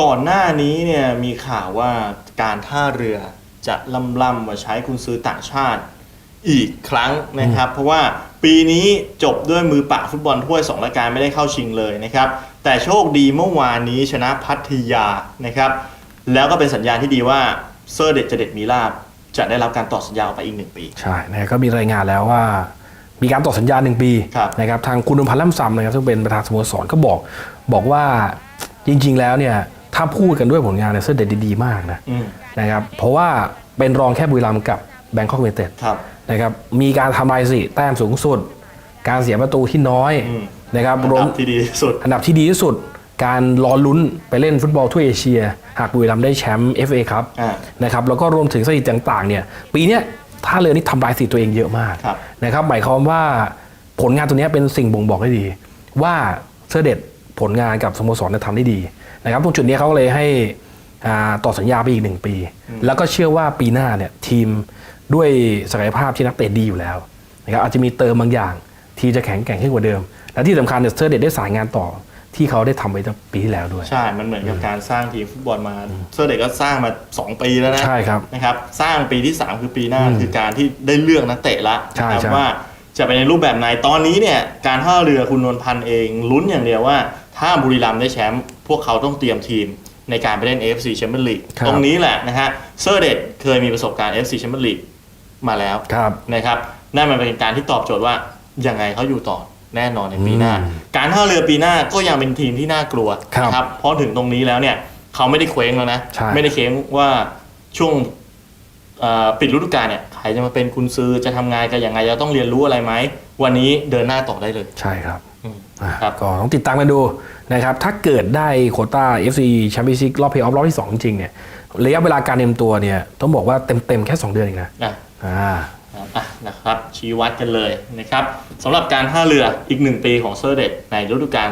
ก่อนหน้านี้เนี่ยมีข่าวว่าการท่าเรือจะล่ำล่ำมาใช้คุณซื้อต่างชาติอีกครั้งนะครับ เพราะว่าปีนี้จบด้วยมือเปล่าฟุตบอลถ้วยสองรายการไม่ได้เข้าชิงเลยนะครับ แต่โชคดีเมื่อวานนี้ชนะพัทยานะครับ แล้วก็เป็นสัญญาณที่ดีว่าเซอร์เด็ดเจเด็ดมีลาบจะได้รับการต่อสัญญาออกไปอีกหนึ่งปี ใช่นะครับก็มีรายงานแล้วว่ามีการต่อสัญญาหนึ่งปีครับนะครับทางคุณนพันธ์ล่ำซำนะครับซึ่งเป็นประธานสโมสรก็บอกบอกว่าจริง ๆ แล้วเนี่ย ถ้าพูดกันด้วยผลงานเนี่ยเสื้อเด็ดดีๆมากนะอืมนะครับเพราะว่าเป็นรองแค่บุรีรัมย์กับแบงคอกเ n เต็ดครับนะครับมีการทำลายสถิติแต้มสูงสุด การเสียประตูที่น้อยอืมนะครับอันรวดัมบที่ดีที่สุดอันดับที่ดีที่สุด การรอลุ้นไปเล่นฟุตบอลทั่วเอเชีย หากบุรีรัมย์ได้แชมป์ FA ครับอ่านะครับแล้วก็รวมถึงสถิติต่างๆเนี่ยปีเนี้ยท่าเรือนี่ทำลายสถิติตัวเองเยอะมากครับนะครับหมายความว่าผลงานตัวเนี้ยเป็นสิ่งบ่งบอกได้ดี ว่าเสอเด็จ ผลงานกับสโมสรเนี่ยทำได้ดีนะครับตรงจุดนี้เขาก็เลยให้อ่าต่อสัญญาไปอีกหนึ่งปี แล้วก็เชื่อว่าปีหน้าเนี่ยทีมด้วยศักยภาพที่นักเตะดีอยู่แล้วนะครับอาจจะมีเติมบางอย่างที่จะแข็งแกร่งขึ้นกว่าเดิม และที่สำคัญเนี่ยเซอร์เด็ดได้สายงานต่อที่เขาได้ทำไว้ตั้งปีที่แล้วด้วย ใช่ มันเหมือนกับการสร้างทีมฟุตบอลมา เซอร์เด็กก็สร้างมา 2 ปีแล้วนะ ใช่ครับ นะครับ สร้างปีที่ 3 คือปีหน้าคือการที่ได้เลือกนักเตะละใช่นะครับใช่ว่าจะเป็นในรูปแบบไหน ตอนนี้เนี่ยการท่าเรือคุณนวลพันธ์เองลุ้นอย่างเดียวว่า ถ้าบุรีรัมย์ได้แชมป์พวกเขาต้องเตรียมทีมในการไปเล่น AFC Champions League ครับ ตรงนี้แหละนะฮะเซอร์เด็ดเคยมีประสบการณ์ AFC Champions League มาแล้ว ครับ นะครับนั่นมันเป็นการที่ตอบโจทย์ว่ายังไงเขาอยู่ต่อแน่นอนในปีหน้า อืมการท่าเรือปีหน้าก็ยังเป็นทีมที่น่ากลัวครับนะครับเพราะถึงตรงนี้แล้วเนี่ยเขาไม่ได้เคว้งแล้วนะ ใช่ไม่ได้เคว้งว่าช่วงเอ่อปิดฤดูกาลเนี่ยใครจะมาเป็นคุณซื้อจะทำงานกันยังไงจะต้องเรียนรู้อะไรไหมวันนี้เดินหน้าต่อได้เลย ใช่ครับอืมอะครับ ก็ต้องติดตามกันดูนะครับ ถ้าเกิดได้โควต้า FC แชมเปี้ยนส์ลีกรอบเพลย์ออฟรอบที่ 2 จริงๆเนี่ยระยะเวลาการเตรียมตัวเนี่ย ต้องบอกว่าเต็ม ๆ แค่ 2 เดือนเองนะนะอ่าอะนะครับชี้วัดกันเลยนะครับสำหรับการท่าเรืออีกหนึ่งปีของเซอร์เดตในฤดูกาล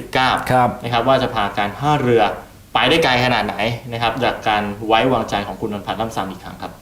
2019ครับนะครับว่าจะพาการท่าเรือไปได้ไกลขนาดไหนนะครับจากการไว้วางใจของคุณนนท์พันธ์ล่ำซามอีกครั้งครับ